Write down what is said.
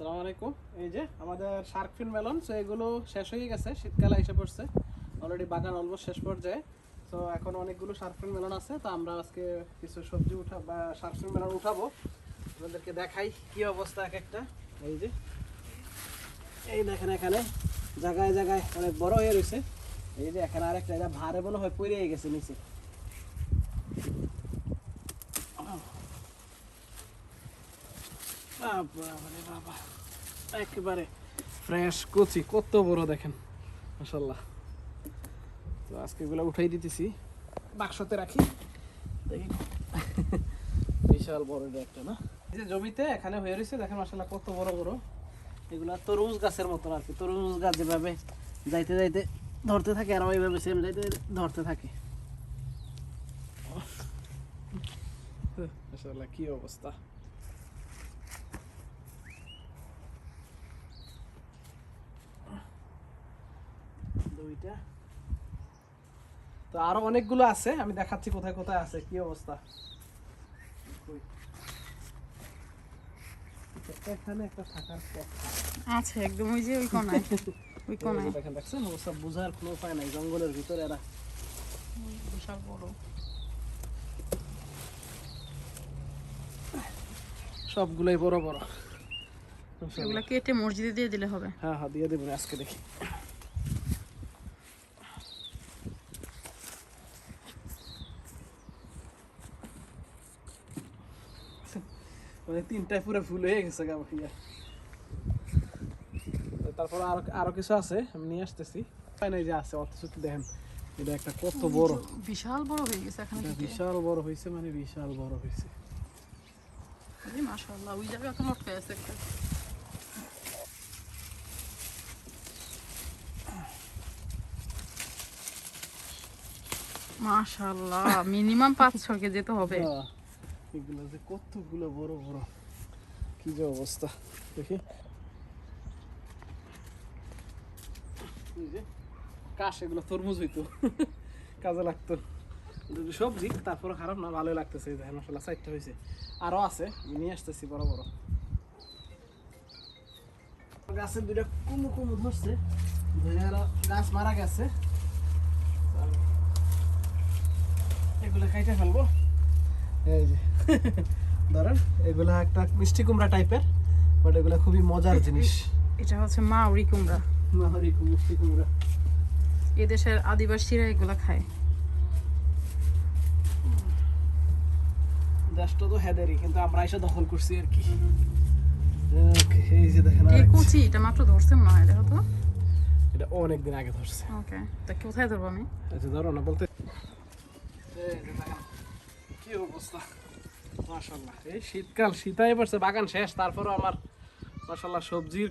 আসসালামু আলাইকুম এই যে আমাদের শার্ক ফিন মেলন সো এগুলো শেষ হয়ে গেছে, শীতকালে এসে পড়ছে। অলরেডি বাগান অলমোস্ট শেষ পর্যায়ে। তো এখন অনেকগুলো শার্ক ফিন মেলন আছে, তো আমরা আজকে কিছু সবজি উঠা, বা শার্ক ফিন মেলন উঠাবো। আপনাদেরকে দেখাই কি অবস্থা এক একটা। এই যে। এই দেখেন এখানে জায়গায় জায়গায় অনেক বড় হয়ে রয়েছে। এই যে এখানে আরেকটা, এটা ভারে মনে হয় পড়ে গেছে নিচে। বাবা বাবা, একেবারে ফ্রেশ কচি, কত বড় দেখেন মাসাল্লাহ তো আজকে এগুলো উঠাই দিতেছি, বাক্সতে রাখি। দেখি। বিশাল বড় একটা, না? যে জমিতে এখানে হয়ে রয়েছে, দেখেন মাসাল্লাহ কত বড় বড়। এগুলা তরমুজ গাছের মতন আর কি, তরমুজ গাছ যেভাবে যাইতে যাইতে ধরতে থাকে, আর ওইভাবে সেম যাইতে ধরতে থাকে। মাসাল্লাহ কি অবস্থা? দুইটা। তো আরও অনেকগুলো আছে আমি দেখাচ্ছি কোথায় কোথায় আছে কি অবস্থা। এখানে একটা থাকার কথা আছে একদম ওই যে ওই কোনায় ওই কোনায়। দেখেন দেখছেন? অবস্থা বোঝার কোনো উপায় নাই জঙ্গলের ভিতরে এরা। বিশাল বড়। সবগুলোই বড় বড়। এগুলা কেটে মসজিদে দিয়ে দিলে হবে। হ্যাঁ হ্যাঁ দিয়ে দেবেন আজকে দেখি। মানে তিনটায় পুরো ফুল হয়ে গেছে গা ভাইয়া। তারপর আরও আরও কিছু আছে আমি নিয়ে আসতেছি। যে আছে অথচ দেখেন এটা একটা কত বড়। বিশাল বড় হয়ে গেছে এখানে বিশাল বড় হয়েছে মানে বিশাল বড় হয়েছে। মাশাআল্লাহ ওই জায়গায় তো লটকে আছে একটা। মাশাআল্লাহ মিনিমাম পাঁচ ছ কেজি তো হবে এগুলো যে কতগুলো বড় বড়। কি যে অবস্থা, দেখি। কাশ, এগুলো তরমুজ হইতো। কাজে লাগতো। সবজি তারপরে খারাপ না, ভালোই লাগতেছে দেখেন মশলা সাইডটা হয়েছে। আরও আছে নিয়ে আসতেছি, বড় বড়। গাছের দুইটা কুমু কুমু ধরছে। গাছ মারা গেছে। এগুলো খাইতে ফেলব। এই যে। ধরেন এগুলা একটা মিষ্টি কুমড়া টাইপের বাট এগুলা খুবই মজার জিনিস। এটা হচ্ছে মাউরি কুমড়া। নাহরি মিষ্টি কুমড়া। এদেশের আদিবাসীরা এগুলা খায়। দেশটা তো হেদেরই কিন্তু আমরা এসে দখল করছি আর কি। এই যে দেখেন এই কুচি এটা মাত্র ধরছে মনে হয় দেখো তো। এটা অনেক দিন আগে ধরছে। ওকে তা কোথায় ধরবো আমি? আচ্ছা ধরো না বলতে এই যে দেখেন। কি অবস্থা? মাসাল্লাহ এই শীতকাল শীতাই পড়ছে বাগান শেষ তারপরও আমার মাসাল্লাহ সবজির